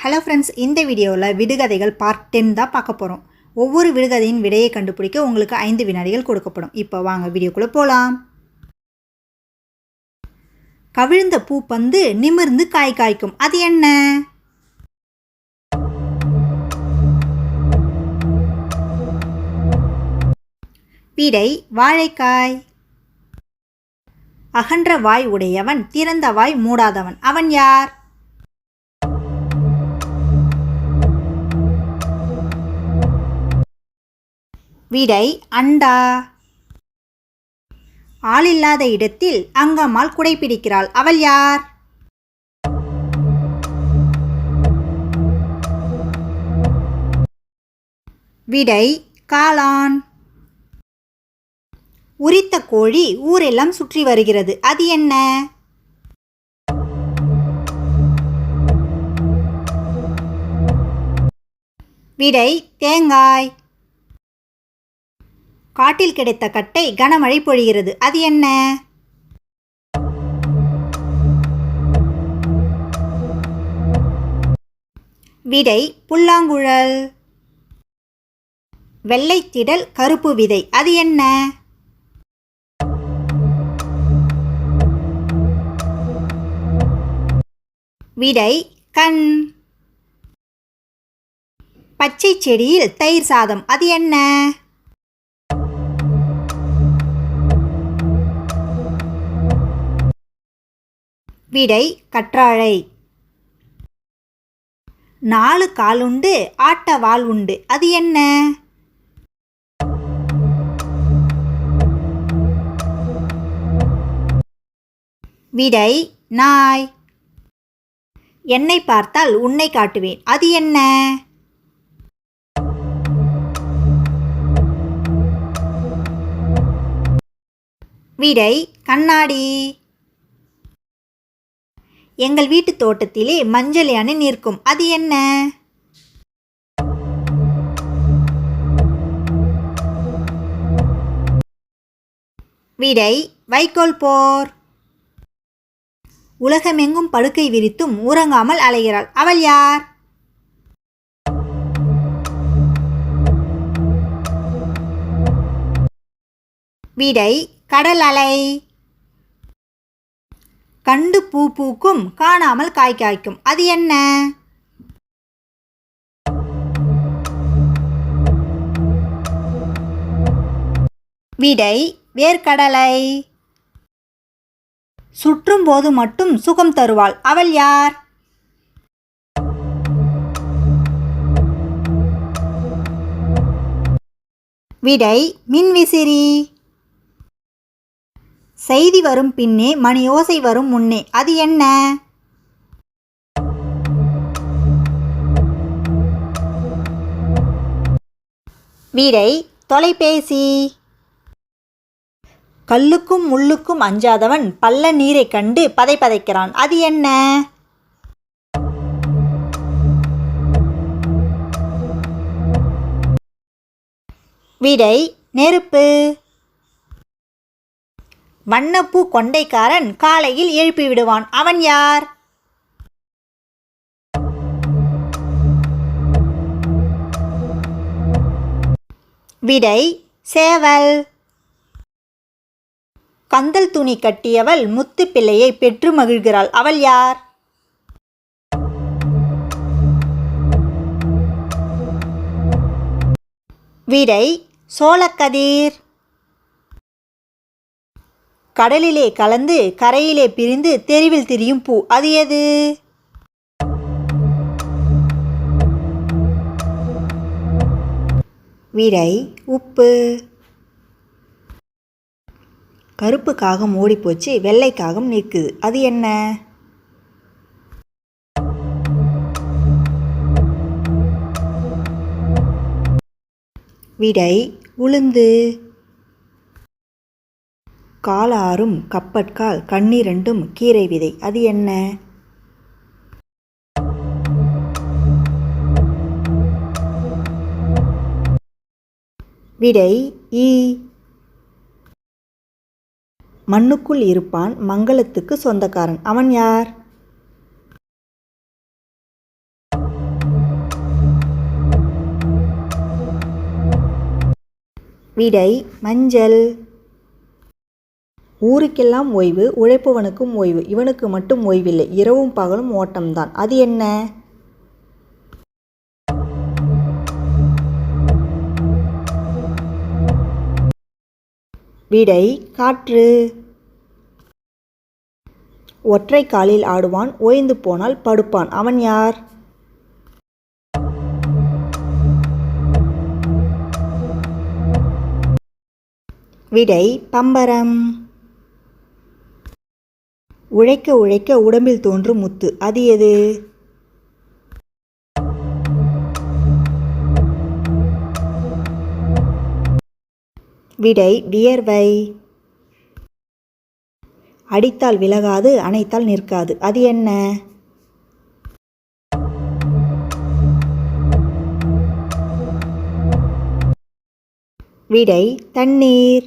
Hello friends இந்த வீடியோவில் விடுகதைகள் part ten தான் பார்க்க போகிறோம் ஒவ்வொரு விடுகதையின் விடையை கண்டுபிடிக்க உங்களுக்கு ஐந்து வினாடிகள் கொடுக்கப்படும். இப்போ வாங்க வீடியோக்குள்ளே போகலாம் கவிழ்ந்த பூ பந்து நிமிர்ந்து காய் காய்க்கும். அது என்ன? விடை வாழைக்காய். அகன்ற வாய் உடையவன் திறந்த வாய் மூடாதவன். அவன் யார்? விடை அண்டா. ஆளில்லாத இடத்தில் அங்கம்மாள் குடைப்பிடிக்கிறாள் அவள் யார்? விடை காளான். உரித்த கோழி ஊரெல்லாம் சுற்றி வருகிறது. அது என்ன? விடை தேங்காய். காட்டில் கிடைத்த கட்டை கனமழை பொழிகிறது. அது என்ன? விடை புல்லாங்குழல். வெள்ளைத்திடல் கருப்பு விதை. அது என்ன? விடை கண். பச்சை செடியில் தயிர் சாதம். அது என்ன? விடை கற்றாழை. நாலு கால் உண்டு ஆட்ட வால் உண்டு. அது என்ன? விடை நாய். என்னை பார்த்தால் உன்னை காட்டுவேன். அது என்ன? விடை கண்ணாடி. எங்கள் வீட்டு தோட்டத்திலே மஞ்சள் யானை நிற்கும். அது என்ன? விடை வைக்கோல் போர். உலகமெங்கும் படுக்கை விரித்தும் உறங்காமல் அலைகிறாள். அவள் யார்? விடை கடல் அலை. கண்டு பூ பூக்கும் காணாமல் காய் காய்க்கும். அது என்ன? விடை வேர்க்கடலை. சுற்றும் போது மட்டும் சுகம் தருவாள். அவள் யார்? விடை மின்விசிறி. செய்தி வரும் பின்னே மணி ஓசை வரும் முன்னே. அது என்ன? வீடை தொலைபேசி. கல்லுக்கும் முள்ளுக்கும் அஞ்சாதவன் பள்ள நீரைக் கண்டு பதை பதைக்கிறான். அது என்ன? விடை நெருப்பு. வண்ணப்பூ கொண்டைக்காரன் காலையில் எழுப்பி விடுவான் அவன் யார்? விடை சேவல். கந்தல் துணி கட்டியவள் முத்து பிள்ளையை பெற்று மகிழ்கிறாள். அவள் யார்? விடை சோளக்கதிர் கடலிலே கலந்து கரையிலே பிரிந்து தெருவில் திரியும் பூ. அது எது? விடை உப்பு. கருப்பு காகம் ஓடிப்போச்சு வெள்ளை காகம் நிற்குது. அது என்ன? விடை உளுந்து. காலாறும் கப்பட்கால் கண்ணிரண்டும் கீரை விதை. அது என்ன? விடை ஈ மண்ணுக்குள் இருப்பான் மங்களத்துக்கு சொந்தக்காரன். அவன் யார்? விடை மஞ்சள். ஊருக்கெல்லாம் ஓய்வு உழைப்பவனுக்கும் ஓய்வு இவனுக்கு மட்டும் ஓய்வில்லை இரவும் பகலும் ஓட்டம்தான். அது என்ன? விடை காற்று. ஒற்றை காலில் ஆடுவான் ஓய்ந்து போனால் படுப்பான். அவன் யார்? விடை பம்பரம். உழைக்க உழைக்க உடம்பில் தோன்றும் முத்து. அது எது? விடை வியர்வை. அடித்தால் விலகாது அணைத்தால் நிற்காது. அது என்ன? விடை தண்ணீர்.